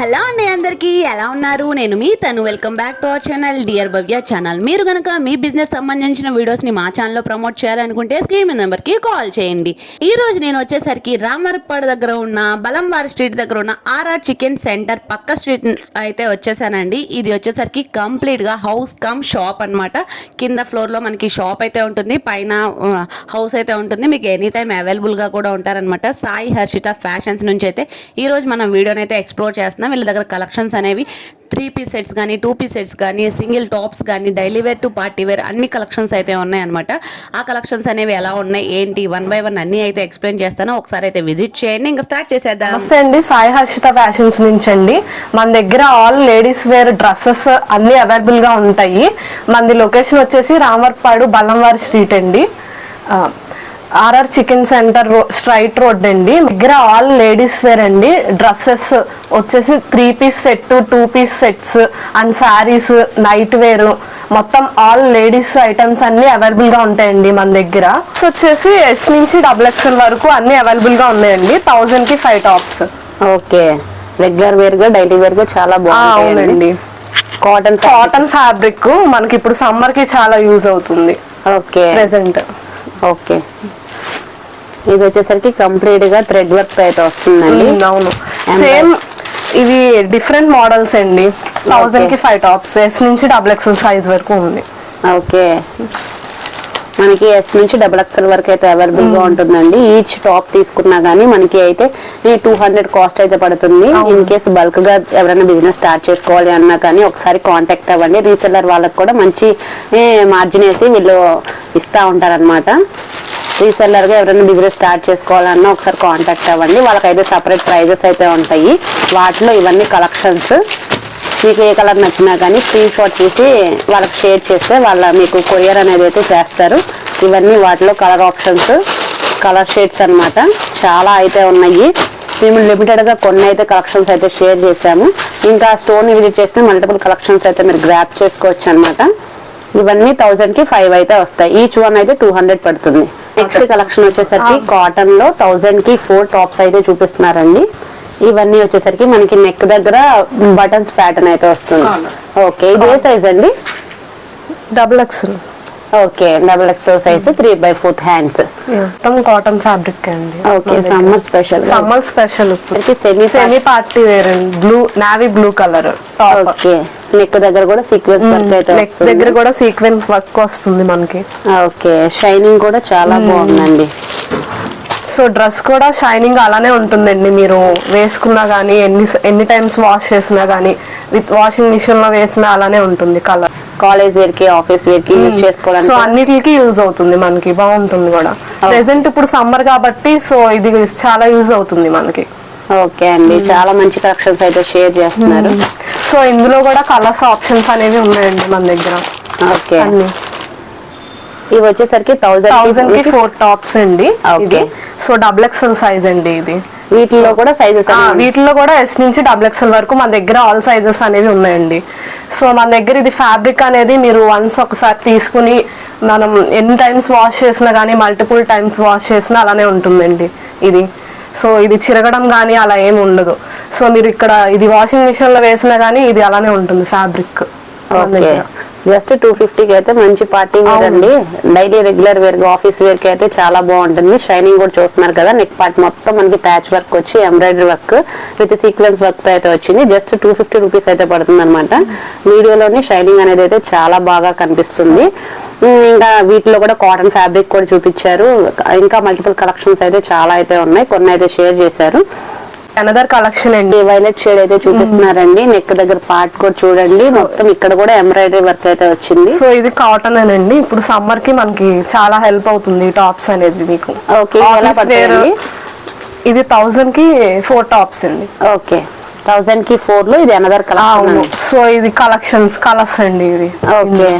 Hello అండి అందరికీ ఎలా ఉన్నారు? నేను మీ తను. Welcome back to our channel dear Bhavya channel మీరు కనుక మీ బిజినెస్ సంబంధించిన వీడియోస్ని మా ఛానల్లో ప్రమోట్ చేయాలనుకుంటే స్క్రీన్ నెంబర్కి కాల్ చేయండి. ఈ రోజు నేను వచ్చేసరికి రామర్పాడు దగ్గర ఉన్న బలంవారి స్ట్రీట్ దగ్గర ఉన్న ఆర్ఆర్ చికెన్ సెంటర్ పక్క స్ట్రీట్ అయితే వచ్చేసానండి. ఇది వచ్చేసరికి కంప్లీట్గా హౌస్ కమ్ షాప్ అన్నమాట. కింద ఫ్లోర్లో మనకి షాప్ అయితే ఉంటుంది. పైన హౌస్ అయితే ఉంటుంది. మీకు ఎనీ టైం అవైలబుల్గా కూడా ఉంటారనమాట సాయి హర్షిత ఫ్యాషన్స్ నుంచి అయితే ఈ రోజు మనం వీడియోని అయితే ఎక్స్ప్లోర్ చేస్తున్నాం. వీళ్ళ దగ్గర కలెక్షన్స్ అనేవి త్రీ పీస్ సెట్స్ కానీ టూ పీస్ సెట్స్ కానీ సింగిల్ టాప్స్ కానీ daily wear to party wear అన్ని కలెక్షన్స్ అయితే ఉన్నాయన్నమాట. ఆ కలెక్షన్స్ అనేవి ఎలా ఉన్నాయి ఏంటి వన్ బై వన్ అన్ని అయితే ఎక్స్ప్లెయిన్ చేస్తాను. ఒకసారి అయితే విజిట్ చేయండి. ఇంకా స్టార్ట్ చేసేద్దాం. నమస్తే అండి. సాయి హర్షిత ఫ్యాషన్స్ నుంచి అండి మన దగ్గర ఆల్ లేడీస్ వేర్ డ్రెస్సెస్ అన్ని అవైలబుల్గా ఉంటాయి. మనది లొకేషన్ వచ్చేసి రామర్పాడు బల్లంవారి స్ట్రీట్ అండి. RR chicken centre straight road అండి. దగ్గర ఆల్ లేడీస్ వేర్ అండి. డ్రెస్సెస్ వచ్చేసి three piece set two piece sets and saris night wear. మొత్తం ఆల్ లేడీస్ ఐటమ్స్ అన్ని అవైలబుల్గా ఉంటాయండి మన దగ్గర. వచ్చేసి ఎస్ నుంచి డబుల్ ఎక్స్ఎల్ వరకు అన్ని అవైలబుల్గా ఉన్నాయండి. థౌజండ్కి ఫైవ్ టాప్స్. ఓకే. రెగ్యులర్ వేర్గా డైలీ వేర్గా చాలా బాగుంటాయండి. కాటన్ కాటన్ ఫ్యాబ్రిక్ మనకి ఇప్పుడు సమ్మర్కి చాలా యూజ్ అవుతుంది. ఓకే. Present okay. ఇది వచ్చేసరికి కంప్లీట్గా థ్రెడ్ వర్క్ అయితే వస్తుందండి. అవును. సేమ్ ఇవి డిఫరెంట్ మోడల్స్ అండి. థౌజండ్కి ఫైవ్ టాప్స్ ఎస్ నుంచి డబుల్ ఎక్స్ఎల్ సైజ్ వరకు ఉంది. ఓకే మనకి ఎస్ నుంచి డబుల్ ఎక్స్ఎల్ వరకు అయితే అవైలబుల్గా ఉంటుందండి. ఈచ్ టాప్ తీసుకున్నా గానీ మనకి అయితే టూ హండ్రెడ్ కాస్ట్ అయితే పడుతుంది. ఇన్ కేస్ బల్క్గా ఎవరైనా బిజినెస్ స్టార్ట్ చేసుకోవాలి అన్నా కానీ ఒకసారి కాంటాక్ట్ అవ్వండి. రీసెల్లర్ వాళ్ళకి కూడా మంచి మార్జిన్ వేసి వీళ్ళు ఇస్తా ఉంటారన్నమాట. రీసెల్లర్గా ఎవరైనా బిజినెస్ స్టార్ట్ చేసుకోవాలన్నా ఒకసారి కాంటాక్ట్ అవ్వండి. వాళ్ళకైతే సపరేట్ ప్రైజెస్ అయితే ఉంటాయి. వాటిలో ఇవన్నీ కలెక్షన్స్ మీకు ఏ కలర్ నచ్చినా కానీ స్క్రీన్ షాట్ తీసి వాళ్ళకి షేర్ చేస్తే వాళ్ళ మీకు కొరియర్ అనేది అయితే చేస్తారు. ఇవన్నీ వాటిలో కలర్ ఆప్షన్స్ కలర్ షేడ్స్ అనమాట చాలా అయితే ఉన్నాయి. మేము లిమిటెడ్గా కొన్ని అయితే కలెక్షన్స్ అయితే షేర్ చేసాము ఇంకా స్టోర్ని విజిట్ చేస్తే మల్టిపుల్ కలెక్షన్స్ అయితే మీరు గ్రాప్ చేసుకోవచ్చు అనమాట ఇవన్నీ థౌసండ్కి ఫైవ్ అయితే వస్తాయి. ఈచ్ వన్ అయితే టూ హండ్రెడ్ పడుతుంది. నెక్స్ట్ కలెక్షన్ వచ్చేసరికి కాటన్లో థౌసండ్కి ఫోర్ టాప్స్ అయితే చూపిస్తున్నారండి. ఇవన్నీ వచ్చేసరికి మనకి నెక్ దగ్గర బటన్స్ ప్యాటర్న్ అయితే వస్తుంది. ఓకే ఇది ఏ సైజ్ అండి? Double XL okay double XL size three by fourth hands మొత్తం కాటన్ ఫ్యాబ్రిక్ అండి. Okay summer special summer special semi semi party wear అండి. Blue navy blue colour okay neck దగ్గర కూడా సీక్వెన్స్ వర్క్ అయితే neck దగ్గర కూడా sequence work వస్తుంది మనకి. ఓకే. షైనింగ్ కూడా చాలా బాగుందండి. సో డ్రెస్ కూడా షైనింగ్ అలానే ఉంటుందండి. మీరు వేసుకున్నా కానీ ఎన్ని ఎన్ని టైమ్స్ వాష్ చేసినా కానీ విత్ వాషింగ్ మిషన్లో వేసినా అలానే ఉంటుంది కలర్ కాలేజ్ వేర్కి ఆఫీస్ వేర్కి యూజ్ సో చేసుకోవడానికి అన్నిటికి యూజ్ అవుతుంది మనకి. బాగుంటుంది కూడా. ప్రెసెంట్ ఇప్పుడు సమ్మర్ కాబట్టి సో ఇది చాలా యూజ్ అవుతుంది మనకి. ఓకే అండి. చాలా మంచి కలెక్షన్స్ అయితే షేర్ చేస్తున్నారు. సో ఇందులో కూడా కలర్స్ ఆప్షన్స్ అనేవి ఉన్నాయండి మన దగ్గర. ఓకే. అన్ని. ఇవి వచ్చేసరికి థౌసండ్ థౌసండ్కి ఫోర్ టాప్స్ అండి. ఇది. సో డబుల్ ఎక్స్ఎల్ సైజ్ అండి ఇది. వీటిలో కూడా సైజెస్ వీటిలో కూడా ఎస్ నుంచి డబుల్ ఎక్స్ఎల్ వరకు మన దగ్గర ఆల్ సైజెస్ అనేవి ఉన్నాయండి. సో మన దగ్గర ఇది ఫ్యాబ్రిక్ అనేది మీరు వన్స్ ఒకసారి తీసుకుని మనం ఎన్ని టైమ్స్ వాష్ చేసినా కానీ మల్టిపుల్ టైమ్స్ వాష్ చేసినా అలానే ఉంటుందండి ఇది. సో ఇది చిరగడం కానీ అలా ఏమి ఉండదు. సో మీరు ఇక్కడ ఇది వాషింగ్ మిషన్లో వేసినా కానీ ఇది అలానే ఉంటుంది ఫ్యాబ్రిక్ ఓకే. జస్ట్ టూ ఫిఫ్టీకి అయితే మంచి పార్టీ వేర్ అండి డైలీ రెగ్యులర్ వేర్ ఆఫీస్ వేర్కి అయితే చాలా బాగుంటుంది. షైనింగ్ కూడా చూస్తున్నారు కదా నెక్ పార్ట్ మొత్తం మనకి ప్యాచ్ వర్క్ వచ్చి ఎంబ్రాయిడరీ వర్క్ విత్ సీక్వెన్స్ వర్క్తో అయితే వచ్చింది. జస్ట్ టూ ఫిఫ్టీ రూపీస్ అయితే పడుతుంది అనమాట వీడియోలోని షైనింగ్ అనేది అయితే చాలా బాగా కనిపిస్తుంది. ఇంకా వీటిలో కూడా కాటన్ ఫ్యాబ్రిక్ కూడా చూపించారు. ఇంకా మల్టిపుల్ కలెక్షన్స్ అయితే చాలా అయితే ఉన్నాయి. కొన్ని అయితే షేర్ చేశారు. అనదర్ కలెక్షన్ అండి. వైలెట్ షేడ్ అయితే చూపిస్తున్నారండి. నెక్ దగ్గర పార్ట్ కూడా చూడండి. మొత్తం ఇక్కడ కూడా ఎంబ్రాయిడరీ వర్క్ అయితే వచ్చింది. సో ఇది కాటన్ అండి ఇప్పుడు సమ్మర్కి మనకి చాలా హెల్ప్ అవుతుంది టాప్స్ అనేది మీకు. ఓకే ఇది థౌజండ్కి ఫోర్ టాప్స్ అండి. ఓకే థౌసండ్కి ఫోర్లో ఇది అనదర్ కలర్ సో ఇది కలెక్షన్స్ కలర్స్ అండి ఇది ఓకే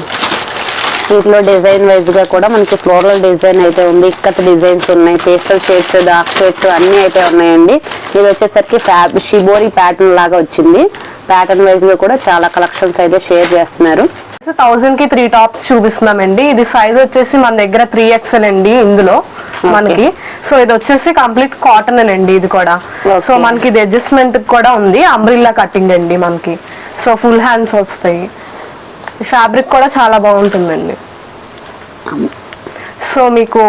వీటిలో డిజైన్ వైజ్గా కూడా మనకి ఫ్లోరల్ డిజైన్ అయితే ఉంది. ఇక్కత్ డిజైన్స్ ఉన్నాయి పేస్టల్ షేడ్స్ డార్క్ షేడ్స్ అన్ని అయితే ఉన్నాయండి. ఇది వచ్చేసరికి ఫ్యాబ్ షిబోరి ప్యాటర్న్ లాగా వచ్చింది. ప్యాటర్న్ వైజ్గా కూడా చాలా కలెక్షన్స్ అయితే షేర్ చేస్తున్నారు. థౌజండ్కి త్రీ టాప్స్ చూపిస్తున్నామండి. ఇది సైజ్ వచ్చేసి మన దగ్గర త్రీ ఎక్స్ఎల్ అండి ఇందులో మనకి. సో ఇది వచ్చేసి కంప్లీట్ కాటన్ అండి ఇది కూడా. సో మనకి ఇది అడ్జస్ట్మెంట్ కూడా ఉంది. అంబ్రిల్లా కటింగ్ అండి మనకి. సో ఫుల్ హ్యాండ్స్ వస్తాయి. ఫ్యాబ్రిక్ కూడా చాలా బాగుంటుందండి. సో మీకు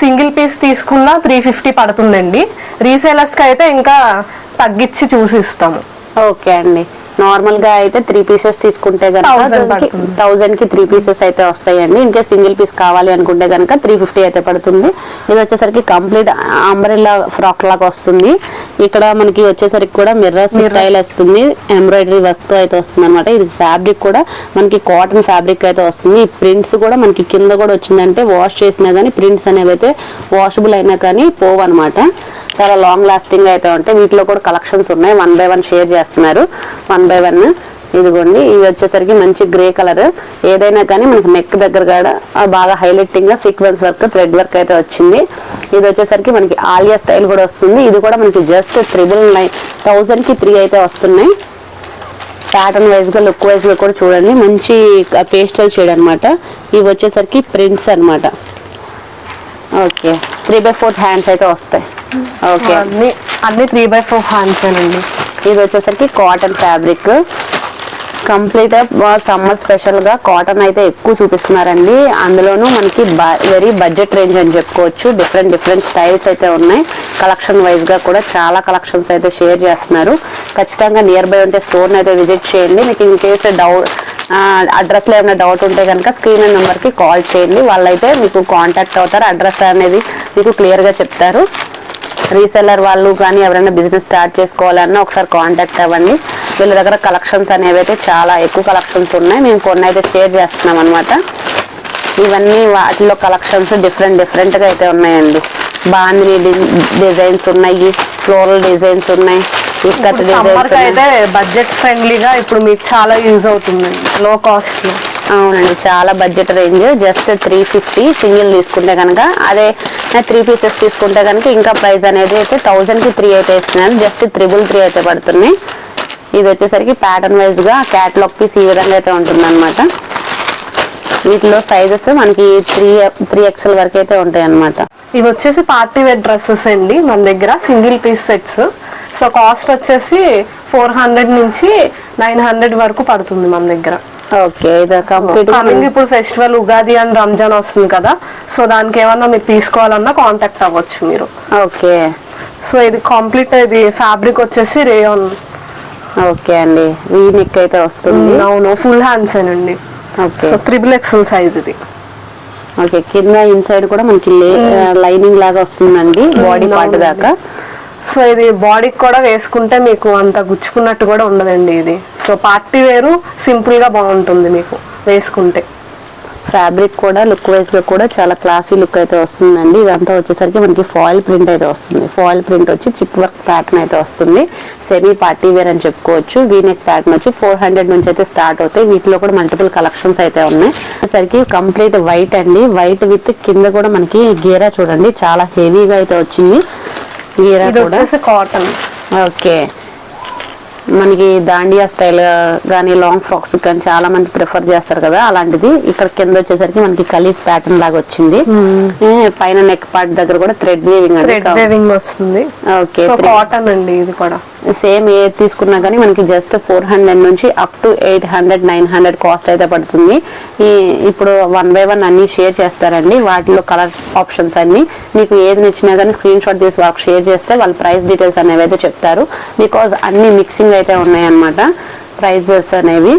సింగిల్ పీస్ తీసుకున్నా త్రీ ఫిఫ్టీ పడుతుందండి. రీసేలర్స్కి అయితే ఇంకా తగ్గించి చూసి ఇస్తాము. ఓకే అండి. నార్మల్గా అయితే త్రీ పీసెస్ తీసుకుంటే కనుక పడుతుంది. థౌసండ్కి త్రీ పీసెస్ అయితే వస్తాయండి. ఇంకా సింగిల్ పీస్ కావాలి అనుకుంటే కనుక త్రీ ఫిఫ్టీ అయితే పడుతుంది. ఇది వచ్చేసరికి కంప్లీట్ అంబ్రెల్లా ఫ్రాక్ లాగా వస్తుంది. ఇక్కడ మనకి వచ్చేసరికి కూడా మిర్రర్స్ స్టైల్ వస్తుంది. ఎంబ్రాయిడరీ వర్క్తో అయితే వస్తుంది అనమాట ఇది ఫ్యాబ్రిక్ కూడా మనకి కాటన్ ఫ్యాబ్రిక్ అయితే వస్తుంది. ఈ ప్రింట్స్ కూడా మనకి కింద కూడా వచ్చిందంటే వాష్ చేసినా కానీ ప్రింట్స్ అనేవి అయితే వాషబుల్ అయినా కానీ పోవు అనమాట చాలా లాంగ్ లాస్టింగ్ అయితే ఉంటాయి. వీటిలో కూడా కలెక్షన్స్ ఉన్నాయి. వన్ బై వన్ షేర్ చేస్తున్నారు. వన్ బై వన్ ఇదిగోండి. ఇది వచ్చేసరికి మంచి గ్రే కలర్. ఏదైనా కానీ మనకి నెక్ దగ్గర కూడా బాగా హైలైటింగ్గా సీక్వెన్స్ వర్క్ థ్రెడ్ వర్క్ అయితే వచ్చింది. ఇది వచ్చేసరికి మనకి ఆలియా స్టైల్ కూడా వస్తుంది. ఇది కూడా మనకి జస్ట్ త్రిబుల్ నైన్ థౌసండ్కి త్రీ అయితే వస్తున్నాయి. ప్యాటర్న్ వైజ్గా లుక్ వైజ్గా కూడా చూడండి. మంచి పేస్టల్ షేడ్ అనమాట ఇవి వచ్చేసరికి ప్రింట్స్ అన్నమాట. Okay three by fourth hands అయితే వస్తాయి. ఓకే అన్ని అన్ని త్రీ బై ఫోర్ హ్యాండ్స్ అండి ఇది వచ్చేసరికి కాటన్ ఫ్యాబ్రిక్. కంప్లీట్ సమ్మర్ స్పెషల్గా కాటన్ అయితే ఎక్కువ చూపిస్తున్నారండి. అందులోనూ మనకి వెరీ బడ్జెట్ రేంజ్ అని చెప్పుకోవచ్చు. డిఫరెంట్ డిఫరెంట్ స్టైల్స్ అయితే ఉన్నాయి. కలెక్షన్ వైజ్గా కూడా చాలా కలెక్షన్స్ అయితే షేర్ చేస్తున్నారు. ఖచ్చితంగా నియర్ బై ఉంటే స్టోర్ని అయితే విజిట్ చేయండి. మీకు ఇన్ కేస్ డౌట్ అడ్రస్లో ఏమైనా డౌట్ ఉంటే కనుక స్క్రీన్ నెంబర్కి కాల్ చేయండి. వాళ్ళైతే మీకు కాంటాక్ట్ అవుతారు. అడ్రస్ అనేది మీకు క్లియర్గా చెప్తారు. రీసెల్లర్ వాళ్ళు కానీ ఎవరైనా బిజినెస్ స్టార్ట్ చేసుకోవాలన్నా ఒకసారి కాంటాక్ట్ అవ్వండి. వీళ్ళ దగ్గర కలెక్షన్స్ అనేవి అయితే చాలా ఎక్కువ కలెక్షన్స్ ఉన్నాయి. మేము కొన్ని అయితే షేర్ చేస్తున్నాం అనమాట ఇవన్నీ వాటిలో కలెక్షన్స్ డిఫరెంట్ డిఫరెంట్గా అయితే ఉన్నాయండి. బాందిని డిజైన్స్ ఉన్నాయి ఫ్లోరల్ డిజైన్స్ ఉన్నాయి అయితే బడ్జెట్ ఫ్రెండ్లీగా ఇప్పుడు మీకు చాలా యూజ్ అవుతుందండి. లో కాస్ట్లో. అవునండి చాలా budget range just three fifty single తీసుకుంటే కనుక అదే త్రీ పీసెస్ తీసుకుంటే కనుక ఇంకా ప్రైస్ అనేది అయితే థౌజండ్కి త్రీ అయితే ఇస్తున్నాను జస్ట్ త్రిబుల్ త్రీ అయితే పడుతున్నాయి. ఇది వచ్చేసరికి ప్యాటర్న్ వైజ్గా క్యాట్లాగ్ పీస్ ఈ విధంగా అయితే ఉంటుందన్నమాట. వీటిలో సైజెస్ మనకి త్రీ త్రీ ఎక్స్ఎల్ వరకు అయితే ఉంటాయి అనమాట ఇవి వచ్చేసి పార్టీ వేర్ డ్రెస్సెస్ అండి. మన దగ్గర single piece sets so cost వచ్చేసి ఫోర్ హండ్రెడ్ నుంచి నైన్ హండ్రెడ్ వరకు పడుతుంది మన దగ్గర. ఓకే ఇది కంప్లీట్ కమింగ్ ఇప్పుడు ఫెస్టివల్ ఉగాది అండ్ రంజాన్ వస్తుంది కదా. సో దానికి ఏమన్నా మీరు తీసుకోవాలన్నా కాంటాక్ట్ అవ్వచ్చు మీరు. ఓకే. సో ఇది కంప్లీట్ ఇది ఫ్యాబ్రిక్ వచ్చేసి రేయాన్ ఓకే అండి. వీ నెక్ అయితే వస్తుంది. అవును ఫుల్ హ్యాండ్స్ అండి okay. So triple XL size ఇది. ఓకే కింద ఇన్సైడ్ కూడా మనకి లైనింగ్ లాగా వస్తుందండి బాడీ పార్ట్. దాకా. సో ఇది బాడీకి కూడా వేసుకుంటే మీకు అంత గుచ్చుకున్నట్టు కూడా ఉండదండి ఇది. సో పార్టీ వేరు సింపుల్గా బాగుంటుంది మీకు వేసుకుంటే. ఫ్యాబ్రిక్ కూడా లుక్ వైజ్గా కూడా చాలా క్లాసీ లుక్ అయితే వస్తుందండి. ఇదంతా వచ్చేసరికి మనకి ఫాయిల్ ప్రింట్ అయితే వస్తుంది. ఫాయిల్ ప్రింట్ వచ్చి చిప్ వర్క్ ప్యాటర్న్ అయితే వస్తుంది. సెమీ పార్టీ వేర్ అని చెప్పుకోవచ్చు. వీనెక్ ప్యాటర్న్ వచ్చి ఫోర్ హండ్రెడ్ నుంచి అయితే స్టార్ట్ అవుతాయి. వీటిలో కూడా మల్టిపుల్ కలెక్షన్స్ అయితే ఉన్నాయి. సరికి కంప్లీట్ వైట్ అండి. వైట్ విత్ కింద కూడా మనకి గేరా చూడండి. చాలా హెవీగా అయితే వచ్చింది. ఇది కూడా? వచ్చేసి కాటన్ ఓకే. మనకి దాండియా స్టైల్ కానీ లాంగ్ ఫ్రాక్స్ కానీ చాలా మంది ప్రిఫర్ చేస్తారు కదా అలాంటిది. ఇక్కడ కింద వచ్చేసరికి మనకి కలీస్ ప్యాటర్న్ లాగా వచ్చింది. పైన నెక్ పార్ట్ దగ్గర కూడా థ్రెడ్ వీవింగ్ థ్రెడ్ వేవింగ్ వస్తుంది. ఓకే కాటన్ అండి ఇది కూడా. సేమ్ ఏ తీసుకున్నా కానీ మనకి జస్ట్ ఫోర్ హండ్రెడ్ నుంచి up to eight hundred nine hundred cost అయితే పడుతుంది. ఈ ఇప్పుడు వన్ బై వన్ అన్ని షేర్ చేస్తారండి. వాటిలో కలర్ ఆప్షన్స్ అన్ని. మీకు ఏది నచ్చినా కానీ స్క్రీన్ షాట్ తీసి వాళ్ళకి షేర్ చేస్తే వాళ్ళ ప్రైస్ డీటెయిల్స్ అనేవి అయితే చెప్తారు. బికాజ్ అన్ని మిక్సింగ్ అయితే ఉన్నాయన్నమాట. ప్రైజెస్ అనేవి.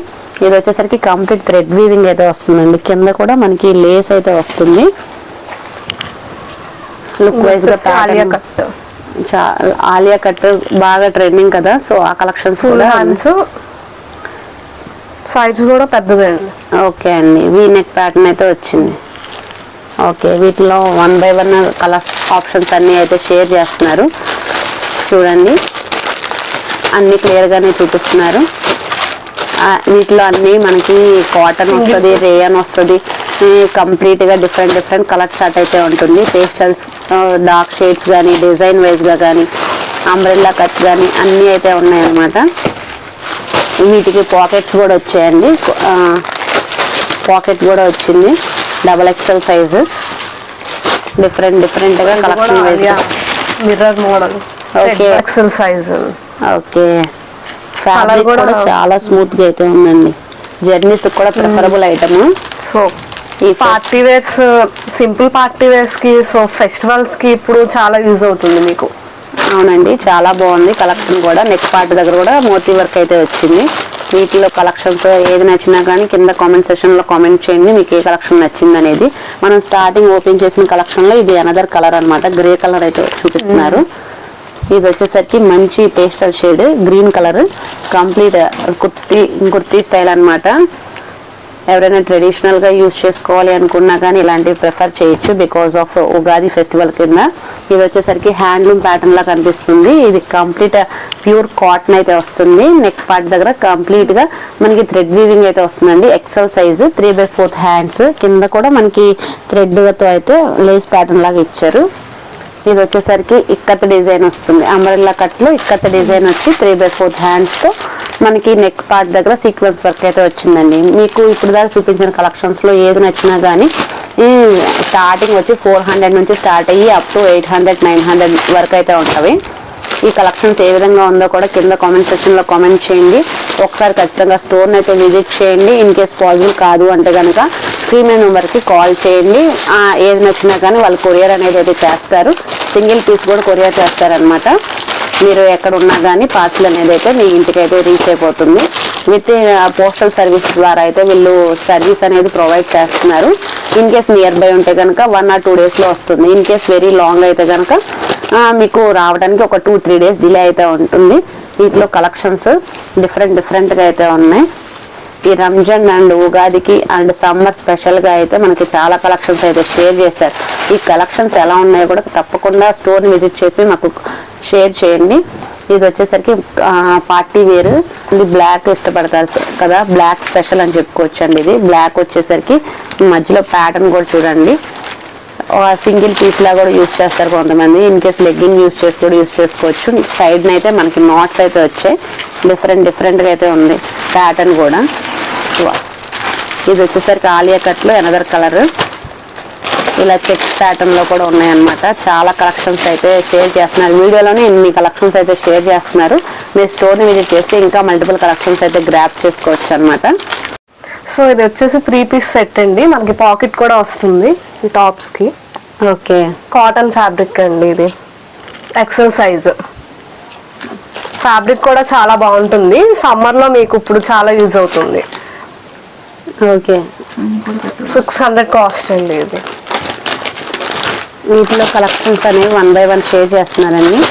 ఇది వచ్చేసరికి కంప్లీట్ థ్రెడ్ వీవింగ్ అయితే వస్తుందండి. కింద కూడా మనకి లేస్ అయితే వస్తుంది. లుక్ వైజ్గా కట్. ఆలియా కట్ బాగా ట్రెండింగ్ కదా సో ఆ కలెక్షన్స్ ఫుల్ హ్యాండ్స్ సైజ్ కూడా పెద్దదండి ఓకే అండి వీ నెక్ ప్యాటర్న్ అయితే వచ్చింది. ఓకే వీటిలో one by one colour options అన్నీ అయితే షేర్ చేస్తున్నారు. చూడండి అన్ని క్లియర్గానే చూపిస్తున్నారు. వీటిలో అన్నీ మనకి కాటన్ వస్తుంది రేయన్ వస్తుంది. కంప్లీట్గా డిఫరెంట్ డిఫరెంట్ కలర్ చార్ట్ అయితే ఉంటుంది. పేస్టల్స్ డార్క్ షేడ్స్ కానీ డిజైన్ వైజ్గా కానీ అంబ్రెల్లా కట్ కానీ అన్నీ అయితే ఉన్నాయన్నమాట. వీటికి పాకెట్స్ కూడా వచ్చాయండి. పాకెట్ కూడా వచ్చింది. Double XL size. డిఫరెంట్ డిఫరెంట్గా collection mirror model. Okay. XL size. Okay. Fabric కూడా- చాలా స్మూత్గా అయితే ఉందండి. జర్నీస్ కూడా preferable item so party wears simple party వేర్స్కి so ఫెస్టివల్స్కి ఇప్పుడు చాలా యూజ్ అవుతుంది మీకు. అవునండి చాలా బాగుంది కలెక్షన్ కూడా. నెక్ పార్ట్ దగ్గర కూడా మోతీ వర్క్ అయితే వచ్చింది. వీటిలో కలెక్షన్స్ ఏది నచ్చినా కానీ కింద కామెంట్ సెక్షన్లో కామెంట్ చేయండి మీకు ఏ కలెక్షన్ నచ్చింది అనేది. మనం స్టార్టింగ్ ఓపెన్ చేసిన కలెక్షన్లో ఇది అనదర్ కలర్ అన్నమాట. గ్రే కలర్ అయితే చూపిస్తున్నారు. ఇది వచ్చేసరికి మంచి pastel shade green colour complete kurti kurti style అన్నమాట. ఎవరైనా ట్రెడిషనల్గా యూజ్ చేసుకోవాలి అనుకున్నా కానీ ఇలాంటివి ప్రిఫర్ చేయొచ్చు బికాస్ ఆఫ్ ఉగాది ఫెస్టివల్ కింద. ఇది వచ్చేసరికి హ్యాండ్లూమ్ ప్యాటర్న్లా కనిపిస్తుంది. ఇది కంప్లీట్ ప్యూర్ కాటన్ అయితే వస్తుంది. నెక్ పార్ట్ దగ్గర కంప్లీట్గా మనకి థ్రెడ్ వీవింగ్ అయితే వస్తుందండి. XL size three by fourth hands కింద కూడా మనకి థ్రెడ్తో అయితే లేస్ ప్యాటర్న్ లాగా ఇచ్చారు. ఇది వచ్చేసరికి ఇక్కత్త డిజైన్ వస్తుంది. అంబ్రెల్లా కట్లో ఇక్కత్త డిజైన్ వచ్చి త్రీ బై ఫోర్త్ హ్యాండ్స్తో మనకి నెక్ పార్ట్ దగ్గర సీక్వెన్స్ వర్క్ అయితే వచ్చిందండి. మీకు ఇప్పుడు దాకా చూపించిన కలెక్షన్స్లో ఏది నచ్చినా కానీ స్టార్టింగ్ వచ్చి ఫోర్ హండ్రెడ్ నుంచి స్టార్ట్ అయ్యి up to eight hundred nine hundred వరకు అయితే ఉంటాయి. ఈ కలెక్షన్స్ ఏ విధంగా ఉందో కూడా కింద కామెంట్ సెక్షన్లో కామెంట్ చేయండి. ఒకసారి ఖచ్చితంగా స్టోర్ని అయితే విజిట్ చేయండి. ఇన్ కేస్ పాసిబుల్ కాదు అంటే కనుక స్క్రీన్ నెంబర్కి కాల్ చేయండి. ఏది నచ్చినా కానీ వాళ్ళు కొరియర్ అనేది అయితే చేస్తారు. సింగిల్ పీస్ కూడా కొరియర్ చేస్తారనమాట మీరు ఎక్కడున్నా కానీ పార్సిల్ అనేది అయితే మీ ఇంటికి అయితే రీచ్ అయిపోతుంది విత్ పోస్టల్ సర్వీస్ ద్వారా అయితే వీళ్ళు సర్వీస్ అనేది ప్రొవైడ్ చేస్తున్నారు. ఇన్ కేస్ నియర్ బై ఉంటే కనుక వన్ ఆర్ టూ డేస్లో వస్తుంది. ఇన్ కేస్ వెరీ లాంగ్ అయితే కనుక మీకు రావడానికి ఒక టూ త్రీ డేస్ డిలే అయితే ఉంటుంది. వీటిలో కలెక్షన్స్ డిఫరెంట్ డిఫరెంట్గా అయితే ఉన్నాయి. ఈ రంజాన్ అండ్ ఉగాదికి అండ్ సమ్మర్ స్పెషల్గా అయితే మనకి చాలా కలెక్షన్స్ అయితే షేర్ చేశారు. ఈ కలెక్షన్స్ ఎలా ఉన్నాయో కూడా తప్పకుండా స్టోర్ని విజిట్ చేసి మాకు షేర్ చేయండి. ఇది వచ్చేసరికి పార్టీ వేర్. ఇది బ్లాక్ ఇష్టపడతారు కదా బ్లాక్ స్పెషల్ అని చెప్పుకోవచ్చండి ఇది. బ్లాక్ వచ్చేసరికి మధ్యలో ప్యాటర్న్ కూడా చూడండి. సింగిల్ పీస్ లా కూడా యూస్ చేస్తారు కొంతమంది. ఇన్ కేస్ లెగ్గింగ్ యూస్ చేసి కూడా యూస్ చేసుకోవచ్చు. సైడ్ అయితే మనకి నాట్స్ అయితే వచ్చాయి. డిఫరెంట్ డిఫరెంట్గా అయితే ఉంది ప్యాటర్న్ కూడా. ఇది వచ్చేసరికి ఆలియా కట్లో ఎనదర్ కలర్. ఇలా చెక్ ప్యాటర్న్లో కూడా ఉన్నాయన్నమాట. చాలా కలెక్షన్స్ అయితే షేర్ చేస్తున్నారు. వీడియోలోనే ఇన్ని కలెక్షన్స్ అయితే షేర్ చేస్తున్నారు. మీరు స్టోర్ని విజిట్ చేస్తే ఇంకా మల్టిపుల్ కలెక్షన్స్ అయితే గ్రాప్ చేసుకోవచ్చు అనమాట సో ఇది వచ్చేసి త్రీ పీస్ సెట్ అండి. మనకి పాకెట్ కూడా వస్తుంది ఈ టాప్స్కి. ఓకే. కాటన్ ఫ్యాబ్రిక్ అండి ఇది. ఎక్సెల్ సైజ్ ఫ్యాబ్రిక్ కూడా చాలా బాగుంటుంది. సమ్మర్లో మీకు ఇప్పుడు చాలా యూజ్ అవుతుంది. ఓకే. సిక్స్ హండ్రెడ్ కాస్ట్ అండి ఇది. వీటిలో కలెక్షన్స్ అనేవి వన్ బై వన్ షేర్ చేస్తున్నారండి.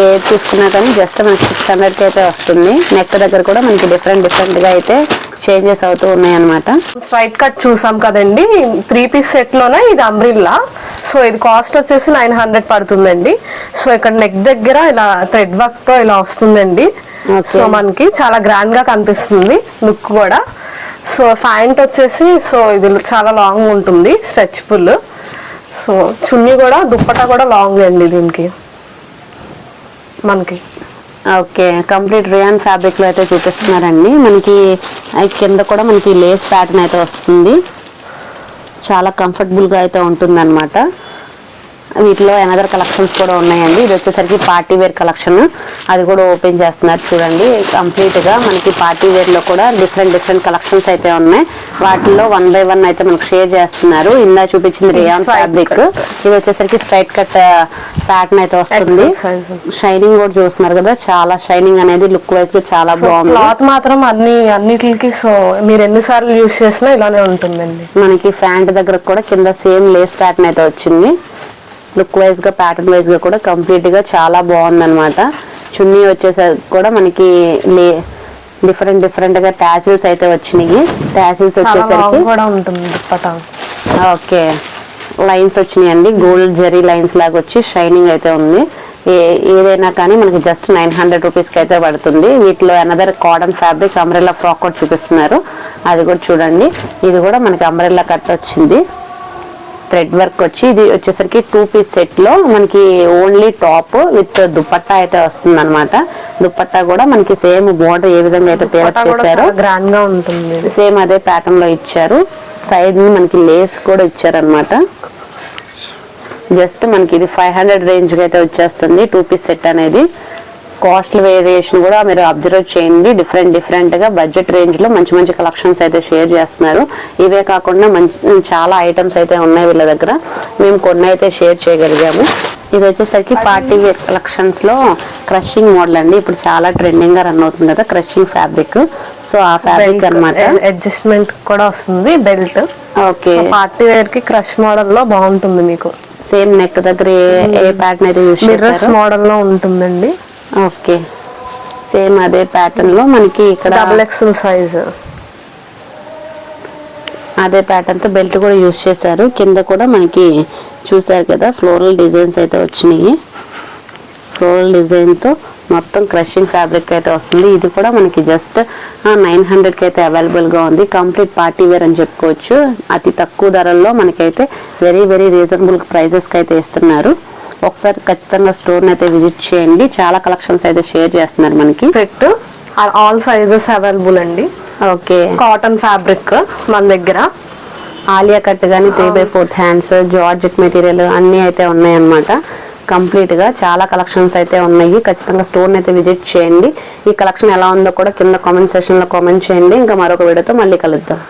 ఏది తీసుకున్నా కానీ జస్ట్ మనకి సిక్స్ హండ్రెడ్కి అయితే వస్తుంది. నెక్ దగ్గర కూడా మనకి డిఫరెంట్ డిఫరెంట్గా అయితే చేంజెస్ అవుతూ ఉన్నాయి అనమాట స్ట్రైట్ కట్ చూసాం కదండి. త్రీ పీస్ సెట్లోనే? ఇది అంబ్రిల్లా. సో ఇది కాస్ట్ వచ్చేసి నైన్ హండ్రెడ్ పడుతుందండి. సో ఇక్కడ నెక్ దగ్గర ఇలా థ్రెడ్ వర్క్తో ఇలా వస్తుందండి. సో మనకి చాలా గ్రాండ్గా కనిపిస్తుంది లుక్ కూడా. సో ప్యాంట్ వచ్చేసి సో ఇది చాలా లాంగ్ ఉంటుంది స్ట్రెచ్బుల్. సో చున్నీ కూడా దుప్పటా కూడా లాంగ్ అండి దీనికి. మనకి. ఓకే కంప్లీట్ రియాన్ ఫ్యాబ్రిక్లో అయితే చూపిస్తున్నారండి. మనకి కింద కూడా మనకి లేస్ ప్యాటర్న్ అయితే వస్తుంది. చాలా కంఫర్టబుల్గా అయితే ఉంటుందన్నమాట. వీటిలో ఎనదర్ కలెక్షన్స్ కూడా ఉన్నాయండి. ఇది వచ్చేసరికి పార్టీ వేర్ కలెక్షన్ అది కూడా ఓపెన్ చేస్తున్నారు చూడండి. కంప్లీట్గా మనకి పార్టీ వేర్లో కూడా డిఫరెంట్ డిఫరెంట్ కలెక్షన్స్ అయితే ఉన్నాయి. వాటిల్లో వన్ బై వన్ అయితే మనకు షేర్ చేస్తున్నారు. ఇందా చూపించింది రియాన్ ఫ్యాబ్రిక్. ఇది వచ్చేసరికి స్ట్రైట్ కట్ ప్యాటర్న్ అయితే వస్తుంది. షైనింగ్ కూడా చూస్తున్నారు కదా. చాలా షైనింగ్ అనేది లుక్ వైజ్గా చాలా బాగుంది. క్లాత్ మాత్రం అన్ని అన్నిటికి సో మీరు ఎన్నిసార్లు యూస్ చేసినా ఇలానే ఉంటుందండి. మనకి ఫ్యాంట్ దగ్గర కూడా కింద సేమ్ లేస్ ప్యాటర్న్ అయితే వచ్చింది. లుక్ వైజ్గా ప్యాటర్న్ వైజ్గా కూడా కంప్లీట్గా చాలా బాగుంది అనమాట చున్నీ వచ్చేసరికి కూడా మనకి లే డిఫరెంట్ డిఫరెంట్గా టాసిల్స్ అయితే వచ్చినాయి. టాసిల్స్ చాలా వచ్చేసరికి కూడా ఉంటుంది ఓకే. లైన్స్ వచ్చినాయండి. గోల్డ్ జరీ లైన్స్ లాగా వచ్చి షైనింగ్ అయితే ఉంది. ఏ ఏదైనా కానీ మనకి జస్ట్ నైన్ హండ్రెడ్ రూపీస్కి అయితే పడుతుంది. వీటిలో another cotton fabric umbrella frock కూడా చూపిస్తున్నారు. అది కూడా చూడండి. ఇది కూడా మనకి అంబ్రెల్లా కట్ వచ్చింది. థ్రెడ్ వర్క్ వచ్చి ఇది వచ్చేసరికి టూ పీస్ సెట్లో మనకి ఓన్లీ టాప్ విత్ దుపట్టా అయితే వస్తుంది అనమాట దుపట్టా కూడా మనకి సేమ్ బోర్డర్ ఏ విధంగా అయితే పేరప్ కూడా చేశారో గ్రాండ్గా ఉంటుంది. సేమ్ అదే ప్యాటర్న్లో ఇచ్చారు. సైడ్ని మనకి లేస్ కూడా ఇచ్చారనమాట జస్ట్ మనకి ఇది ఫైవ్ హండ్రెడ్ రేంజ్ అయితే వచ్చేస్తుంది. టూ పీస్ సెట్ అనేది. కాస్ట్ వేరియేషన్ కూడా మీరు అబ్జర్వ్ చేయండి. డిఫరెంట్ డిఫరెంట్గా బడ్జెట్ రేంజ్లో మంచి మంచి కలెక్షన్స్ అయితే షేర్ చేస్తున్నారు. ఇవే కాకుండా మంచి చాలా ఐటమ్స్ అయితే ఉన్నాయి వీళ్ళ దగ్గర. మేము కొన్ని అయితే షేర్ చేయగలిగాము. ఇది వచ్చేసరికి పార్టీ వేర్ కలెక్షన్స్లో క్రషింగ్ మోడల్ అండి. ఇప్పుడు చాలా ట్రెండింగ్గా రన్ అవుతుంది కదా క్రషింగ్ ఫ్యాబ్రిక్ సో ఆ ఫ్యాబ్రిక్ అన్నమాట. అడ్జస్ట్మెంట్ కూడా వస్తుంది బెల్ట్ ఓకే పార్టీ వేర్కి క్రష్ మోడల్లో బాగుంటుంది మీకు. సేమ్ నెక్ దగ్గర ఏ ప్యాటర్న్ అయితే యూస్ మిర్రర్స్ చేశారో. మోడల్లో ఉంటుందండి. ఓకే. సేమ్ అదే ప్యాటర్న్లో మనకి ఇక్కడ డబుల్ ఎక్స్ఎల్ సైజ్ అదే ప్యాటర్న్తో బెల్ట్ కూడా యూస్ చేశారు. కింద కూడా మనకి చూసారు కదా ఫ్లోరల్ డిజైన్స్ అయితే వచ్చినాయి. ఫ్లోరల్ డిజైన్తో మొత్తం క్రషింగ్ ఫ్యాబ్రిక్ అయితే వస్తుంది. ఇది కూడా మనకి జస్ట్ నైన్ హండ్రెడ్కి అయితే అవైలబుల్గా ఉంది. కంప్లీట్ పార్టీ వేర్ అని చెప్పుకోవచ్చు. అతి తక్కువ ధరల్లో మనకైతే వెరీ వెరీ రీజనబుల్ ప్రైజెస్కి అయితే ఇస్తున్నారు. ఒకసారి ఖచ్చితంగా స్టోర్ని అయితే విజిట్ చేయండి. చాలా కలెక్షన్స్ అయితే షేర్ చేస్తున్నారు మనకి. సెట్ ఆల్ సైజెస్ అవైలబుల్ అండి. ఓకే. కాటన్ ఫ్యాబ్రిక్ మన దగ్గర. ఆలియా కట్ కానీ three by fourth hands georgette material అన్నీ అయితే ఉన్నాయన్నమాట. కంప్లీట్గా చాలా కలెక్షన్స్ అయితే ఉన్నాయి. ఖచ్చితంగా స్టోర్ అయితే విజిట్ చేయండి. ఈ కలెక్షన్ ఎలా ఉందో కూడా కింద కామెంట్ సెషన్లో కామెంట్ చేయండి. ఇంకా మరొక వీడియోతో మళ్ళీ కలుద్దాం.